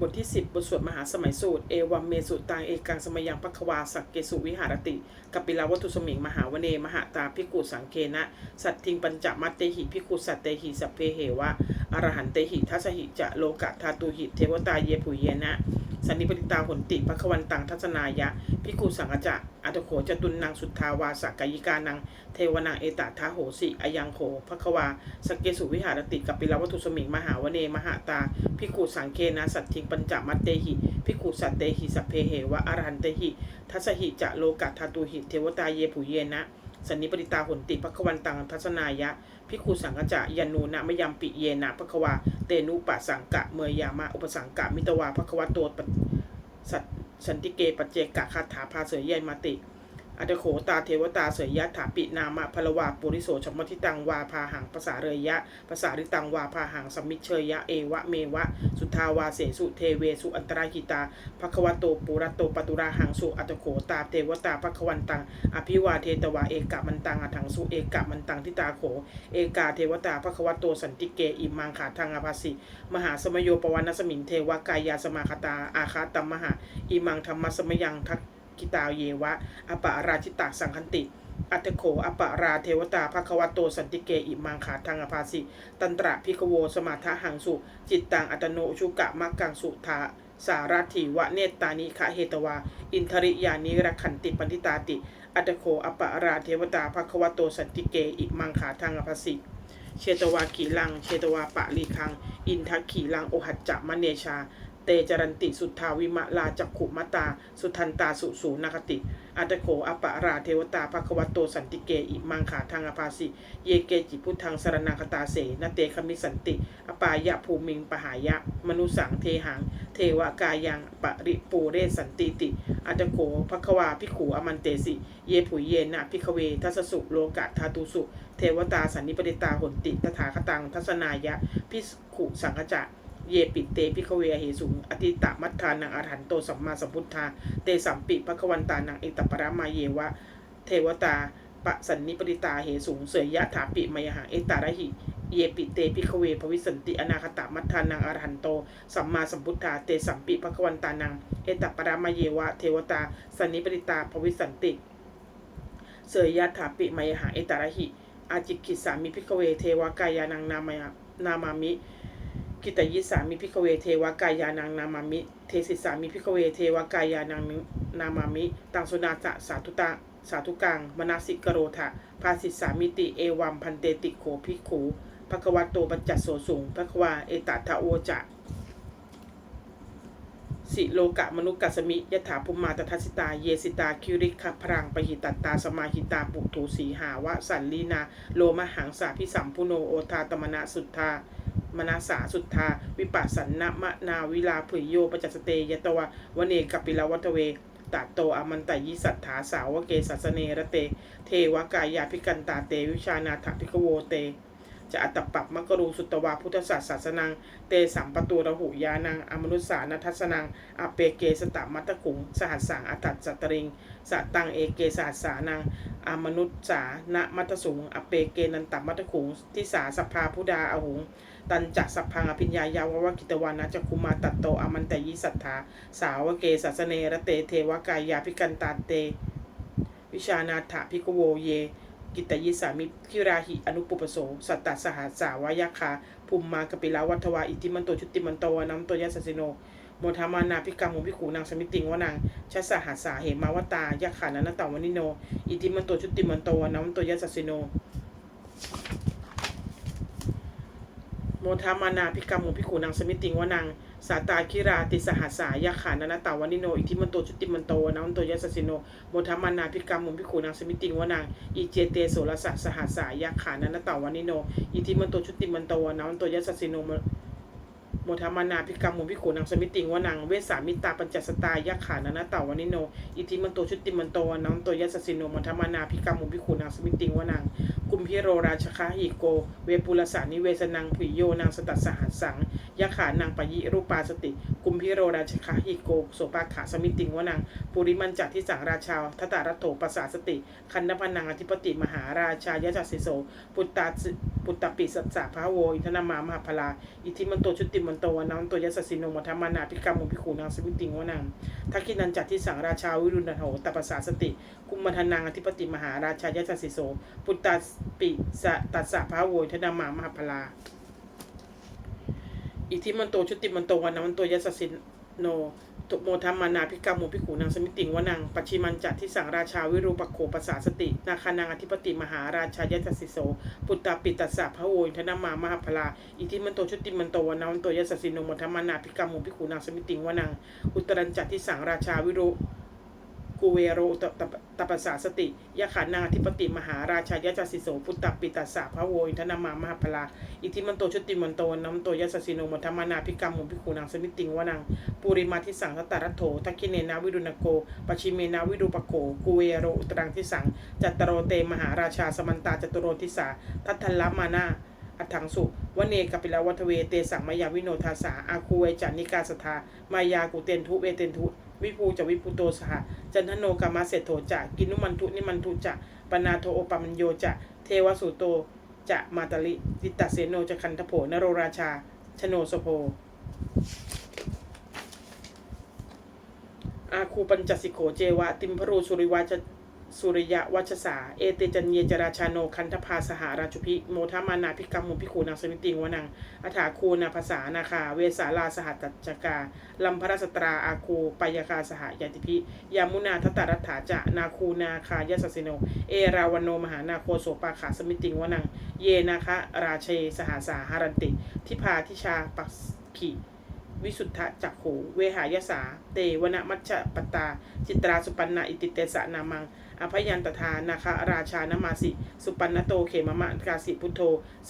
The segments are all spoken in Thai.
บทที่ 10 บทสวดมหาสมัยสูตร เอวัมเมสุตังเอกังสมยังปัควาสักเกสุวิหารติกัปปิลาวัตุสมิงมหาวเน มหาตาพิกุสังเคนะ สัตทิงปัญจมัตเตหิพิกุสัตเตหิสัพเพเหวะอรหันเตหิทัสหิจะโลกะทาตุหิเทวตาเยปุเยนะ สันนิปติตาหนติภควันตังทัศนายะพิกุสังฆจะอัตโขจตุนนางสุทธาวาสักกายิกานังเทวนาเอตทาโหสิอายังโขภควาสกเกสุวิหารติกัปปิลาวัตุสมิงมหาวเนมหาตาพิกุสังเคนะสัตทิงปัญจมัตเตหิพิกุสัตเตหิสัพเพเหวะอรหันเตหิทัสหิจะโลกะทาตุหิเทวตาเยปุเยนะ สันนิปติตาหุนติภควันตังทัศนายะพิคุสังกจะยานูนะมยมปิเยนะภควา เตนุปะสังกะ เมยยามะ อุปสังกะ มิตวาภควาตปะสัตสันติเกปจเจกะคาถาพาเสยเยมาติ อัตโขตาเทวตาเสยยะถาปินามะพลวาปุริโสชมทิตังวาพาหังภาษาเรยยะภาษาริตังวาพาหังสมมิเชยยะเอวะเมวะ สุทาวาเสสุเทเวสุอันตราหิตาภควโตปุระโตปตุราหังสุอัตโขตาเทวตาภควันตัง อภิวาเทตวาเอกะมันตังอัถังสุเอกะมันตังทิตาโข เอกาเทวตาภควโตสันติเกอิมังขาทังอภัสสิมหาสมโยปวันนสมิงเทวกายาสมาคตาอาคาตัมมหาอิมังธรรมสมยังทัก กิตาเยวะ อปาราชิตาสังคันติอัตโขอปาราเทวตาภควโตสันติเกอิมังขาทังอภาสิ ตันตระพิกโวสมาทะหังสุ จิตตังอัตโนชุกะมักกังสุทาสารัตถิวะเนตตานิคะเหตวา อินทริยานิรักขันติปันติตาติ อัตโขอปาราเทวตาภควโตสันติเกอิมังขาทังอภาสิเชตวาขีลัง เชตวาปะลีคัง อินทักขีลังโอหัจจะมะเนชา เตจรันติสุทธาวิมะลาจักขุมตา สุทันตาสุสูนคติ อัตโขอปะราเทวตาภควโตสันติเกอิมังขาทังอภาสิ เยเกจิพุทธังสรนังคตาเสนเตคมิสันติ อปายะภูมิงปหายะ มนุสังเทหัง เทวกายังปริปูเรสันติติ อัตโขภควาพิขูอมันเตสิ เยผุยเยนะพิขเวทัสสุโลกะทาตุสุเทวตาสันนิปติตาหนติตถาคตังทัศนายะพิขุสังฆจะ เยปิเตพิขเวเหสุงอติตะมัทธานังอรหันโตสัมมาสัมพุทธา เตสัมปิภควันตานังเอตปรามาเยวะ เทวตาปะสันนิปติตาเหสุงเสยยะถาปิมยหังเอตาระหิ เยปิเตพิขเวภวิสันติอนาคตมัทธานังอรหันโตสัมมาสัมพุทธา เตสัมปิภควันตานังเอตปรามาเยวะ เทวตาสันนิปติตาภวิสันติเสยยะถาปิมยหังเอตาระหิอาจิกิสามิพิกเวเทวกายานังนามายนามามิ กิตยิสามิพิกเวเทวกายานังนามามิ เทศิสามิพิกเวเทวกายานังนามามิ ตังสุนาจะสาธุตาสาธุกังมนาสิกโรธะภาสิสามิติเอวัมพันเตติโขภิกขูภควโตปัจจัสโสสุงภควาเอตตะโอจะสิโลกะมนุกัสสมิยถาภุมมาตทัสสิตา เยสิตาคิริคพรังปหิตัตตาสมาหิตาปุถุสีหาวะสันลีนา โลมหังสาพิสัมพุโนโอทาตมนะสุทธา มนาสาสุทธา วิปัสสันนมนาวิลาผุยโยปจัสเตยตวะวเนกปปิลวัตเวตัตโตอมันตยิสัทธาสาวเกสัสเนระเต เทวกายาพิกันตาเตวิชานาถพิกโวเต จะอัตตปับมกรูสุตวาพุทธศาสสนัง เตสัมปตูระหุยานัง อมนุสสานัทัสนัง อเปเกสตะมัตตคุง สหัสสังอัตตัสตริงสตังเอเกสหัสสานัง อมนุษสานะมัตสุง อเปเกนันตมัตตคุง ทิสาสภาพุดาอหุง ตันจักสัพพังอภิญญายาววกิตวานะจักคุมาตัตโตอมันตยิสัทธา สาวเกสัสเนระเตเทวกายาพิกันตาเต วิชานาถพิกโวเย กิตยิสามิพิราหิอนุปุปโส สัตตสหัสสาวายาคาภูมิมากปิลาวัทวาอิติมันโตชุติมันโตวนัมโตยัสสิโนโมทามานาพิกรรมุพิขูนางสมิติงวนังชัสสหัสสาเหมาวตายาขานันตาวนิโน อิติมันโตชุติมันโตวนัมโตยัสสิโนโมทามานาพิกรรมุพิขูนางสมิติงวนัง สาตาคิราติสหัสายาขานันตาวานิโน อิทิมันโตชุติมันโตนะมันโตยะสสสิโนโมทามานาพิกรรมุพิขูนางสมิติงวนังอิเจเตโสรสะสหัสายาขานันตาวานิโน อิทิมันโตชุติมันโตนะมันโตยะสสสิโน โมทามานาพิกรรมมุพิขูนางสมิติงวนังเวสสามิตาปัญจสตายาขานานาเตาวานิโน อิทิมันโตชุติมันโตวนังโตยัสสสิโนโมทามานาพิกรรมมุพิขูนางสมิติงวนังกุมพิโรราชคาหิโก เวปุลสานิเวสนังผุยโยนางสตัสสหัสสังยะขานางปยิรูปาสติ กุมพิโรราชคาหิโกโสปาขาสมิติงวนังปุริมันจักที่สังราชาทตารโถปสาสติ คันนพนังอธิปติมหาราชายะจัสสิโส ปุตตาส ปุตตปิสัสสะพระโวอิทนามามหาพลา อิทิมันโตชุติมันโตวนังตัวยสสสิโนมัทมานาพิกรรมุพิขูนางสมิติงวนังทักกินันจักที่สังราชาวิรุณโหตปสาสติกุมมัทนังอธิปติมหาราชายะจัสสิโส ปุตตปิสะตัสสะพระโวอิทนามามหาพลา อิทิมันโตชุติมันโตวันนัมันโตยัสสสิโน ตุโมธรรมานาพิกรรมโมพิขูนางสมิติงวนังปัจฉิมันจัดที่สังราชาวิรูปโขปัสสาสติ นาคานางอธิปติมหาราชายยัสสิโส ปุตตาปิตัสสะพระโวยธนามามหาพลา อิทิมันโตชุติมันโตวนาวันโตยัสสิโนโมธรรมานาพิกรรมโมพิขูนางสมิติงวนัง อุตรันจัดที่สังราชาวิรู กูเวโรตตตปสาสติยะขานาธิปติมหาราชายะจัสิโสพุตตปิตัสสะพระโวยธนามามหาพลาอิทิมันโตชุติมันโตน้ำโตยัสสิโนมัทมานาพิกรรมุพิคูนางสมิติงวนังปุริมาทิสังทตารัตโถทักคิเนนาวิรุณโกปชิเมนาวิรูปโกกุเวโรอุตรังทิสังจัตตโรเตมหาราชาสมันตาจตุโรทิสาทัตทัลมานาอัฏฐังสุวเนกปิลาวัทเวเตสังมายาวิโนทาสาอาคูเวจานิกาสทามายากุเตนทุเวเตนทุ วิภูจะวิภูโตสหจันทโนกามาเศรษโถจะกินุมันทุนิมันทุจะปนาโทโอปมัญโยจะเทวสุโตจะมาตลิจิตตเสโนจะคันทโผนโรราชา ชโนสโพอาคูปัญจสิโขเจวะ ติมพรูสุริวาจ สุริยะวัชสา เอเตจันเยจราชาโน คันทภาสหาราชุพิ โมทามานาพิกรรมมุพิคูนางสมิติงวนังอัฐาคูนาภาษานาคา เวสาลาสหัตจกา ลัมพรสตราอาคูปายคาสหายติพิ ยามุนาทตารัตถาจะ นาคูนาคายสสิโน เอราวโนมหานาโคโสปาขาสมิติงวนัง เยนาคะราเชสหาสาหารันติ ทิพาทิชาปักขี วิสุทธะจักขูเวหายสา เตวนมัชฌปตา จิตราสุปันนาอิติเตสะนามัง อภยันตทานาคาราชานมาสิ สุปันนโตเขมมะกาสิพุทโธ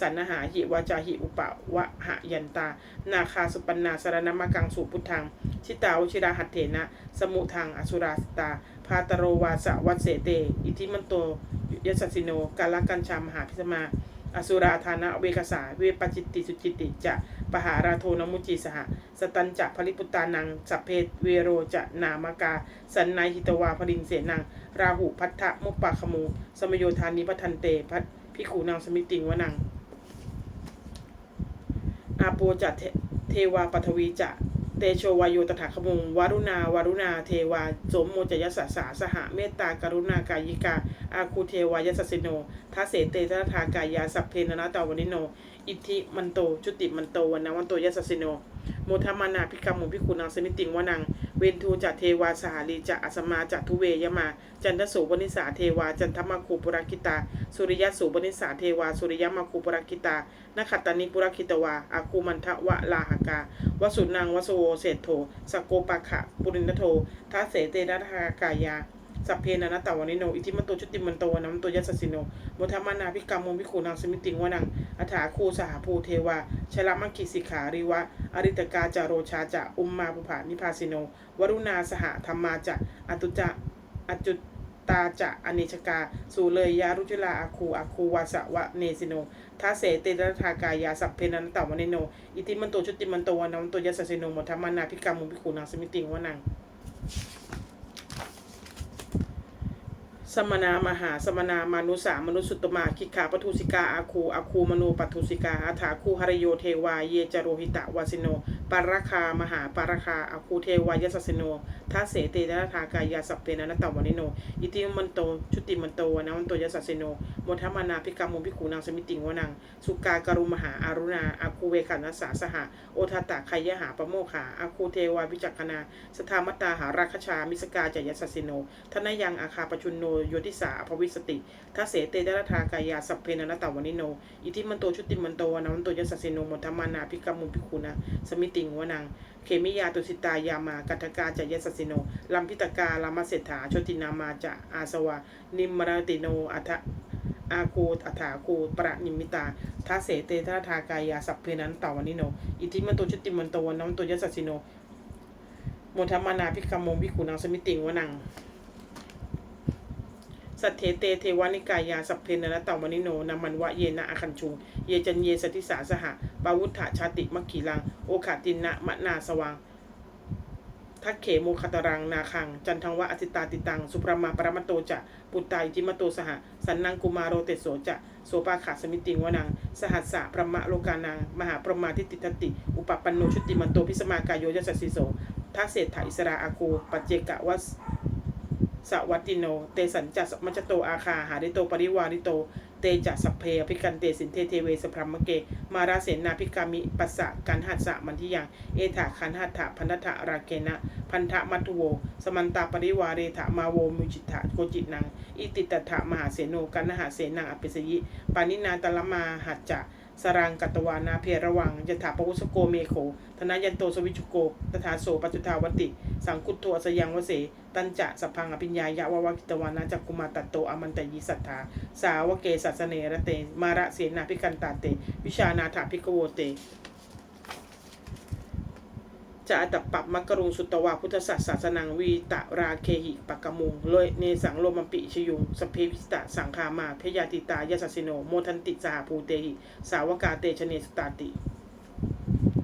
สันนหาหิวาจาหิอุปะวะหะยันตา นาคาสุปันนาสารนมกังสุพุทธัง ชิตาวชิราหัตเถนะ สมุทังอสุราสตา พาตโรวาสะวัสเสเต อิทิมันโตยสสสิโนกาลกัญชามหาพิสมา อสุราธานะเวกสาเวปจิตติสุจิติจะปหาราโทนมุจีสหสตันจะภริปุตานังสัพเพเวโรจะนามกา สันนายหิตวาพรินเสนัง ราหุพัทธมุปปาคมูสมโยธานิพัทันเตพัพิขูนางสมิติงวนังอาโปจะเทเทวาปทวีจะ เตโชวายโยตถาคมงวารุณาวารุณาเทวาสมโมจยสัสสาสหเมตตากรุณากายิกา อาคูเทวายสสิโนทัสเสเตททากายาสัพเพนนาตาวนิโน อิทธิมันโตชุติมันโตวันนาวันโตยัสสิโนโมทมานาพิกรรมมุพิคุณังสมิติงวนัง เวนทูจัตเทวาสหาลีจะอัสมาจะทุเวยมา จันทสูบนิสาเทวา จันทมาคูปุรกิตา สุริยสูบนิสาเทวา สุริยมาคูปุรกิตานขัตตานิปุรกิตวาอาคูมันทะวะลาหกาวสุนังวสโวเศธโธสโกปะขะปุรินทโททัสเสเตนะทากายา สัพเพนานาตาวนิโน อิทิมันโตชุติมันโตวนัมโตยัสสิโนโมทมานาพิกรรมมุพิคูนางสมิติงวนังอัฐาคูสหภูเทวาชลมังคิสิขาริวะ อริตกาจาโรชาจะอุมมาปุภานิพาสิโน วรุณาสหธรรมาจะอตุจะอจุตตาจะอเนชกา สูเลยยารุจุลาอาคูอาคูวาสะวะเนสิโนทัสเสเตนะทากายาสัพเพนันตาวนิโน อิติมันโตชุติมันโตวนัมโตยัสสิโนโมทมานาพิกรรมมุพิคูนางสมิติงวนัง สมนามหาสมนามานุสามนุสุตตมาคิขาปทุสิกาอาคูอาคูมโนปทุสิกาอาถาคูหรโยเทวาเยจโรหิตะวาสิโน ปารคามหาปารคาอาคูเทวายสัสโนทัสเสเตนะทากายาสัพเพนันตวานิโนอิติมันโตชุติมันโตวนะมันโตยสัสโนมทมานาพิกรรมมุพิคูนางสมิติงวนังสุกากรุมหาอารุณาอาคูเวขันัสสาสหะโอทตะไคยหาปโมขาอาคูเทวาวิจักขณาสธามตาหาราคชามิสกาจยสัสโนทนยังอาคาปชุนโนโยติสาภวิสติทัสเสเตดรธากายาสัพเพนันตวานิโนอิทิมันโตชุติมันโตวนะมันโตยสัสโนมทมานาพิกรรมมุพิคูนาสมิติงวนังเคมิยาตุสิตายามา กัตถกาจยัสสิโน ลัมพิตกาลามาเศรษฐา ชตินามาจะอาสวะ นิมมรติโน อัทะอาคูอัฐาคูปะนิมิตาทัเสเตทาทากายาสัพเพนันตาวานิโน อิทิมันโตชติมันโตวนะมันโตยัสสิโนโมทมานาพิกรมมพิขุนังสมิติงวนัง สัทเทเตเทวานิกายาสัพเพนนะตาวนิโนนามันวะเยนะอคันชุง เยจันเยสติสาสหะปาวุธะชาติมัคคีลัง โอขาตินะมะนาสวังทักเขโมคตรังนาคัง จันทังวะอติตาติตัง สุปรมาปรมตโตจะปุตตายจิมโตสหสันนังกุมารโรเตโสจะโสปาขาสมิติงวนัง สหัสสะพระมะโลกานัง มหาประมาทิติตติ อุปปันโนชุติมันโตพิสมากายโยยสัสสิโสทักเศรษฐอิสราอาโกปัจเจกะวัส สวัตติโน เตสัญจัสมัจโตอาคาหาริโตปริวาริโต เตจะสัพเพอภิกันเตสินเทเทเวสพรหมเก มาราเสนาภิกามิปัสสะกันหัสสะมันทิยัง เอถาคันหัตถะพันธะราเกนะ พันธะมัทุโว สมันตาปริวาเรถะมาโวมุจิตะโกจิตนัง อิติตถะมหาเสโนกันนหาเสนังอภิสยิปานินาตละมาหัจจะ สรังกัตวานาเพระวังยถาปวุสโกเมโขธนายันโตสวิจุโกตถาโสปัจจุทาวติ สังคุตโตอสยังวเส ตันจะสัพพังอภิญญายะวะวะกิตวานาจักกุมาตัตโตอมันตยิสัทธาสาวเกสัสเนระเต มาระเสนาพิกันตาเต วิชานาถาพิกโวเต จะอัตปับมักรุงสุตวาพุทธศาสนังวีตะราเคหิปกกมุงเลยเนสังโลมัมปิชยุงสเพวิสตะสังคามาพยาติตายาสสสิโน โมทันติสหภูเตหิสาวกาเตชเนสตาติ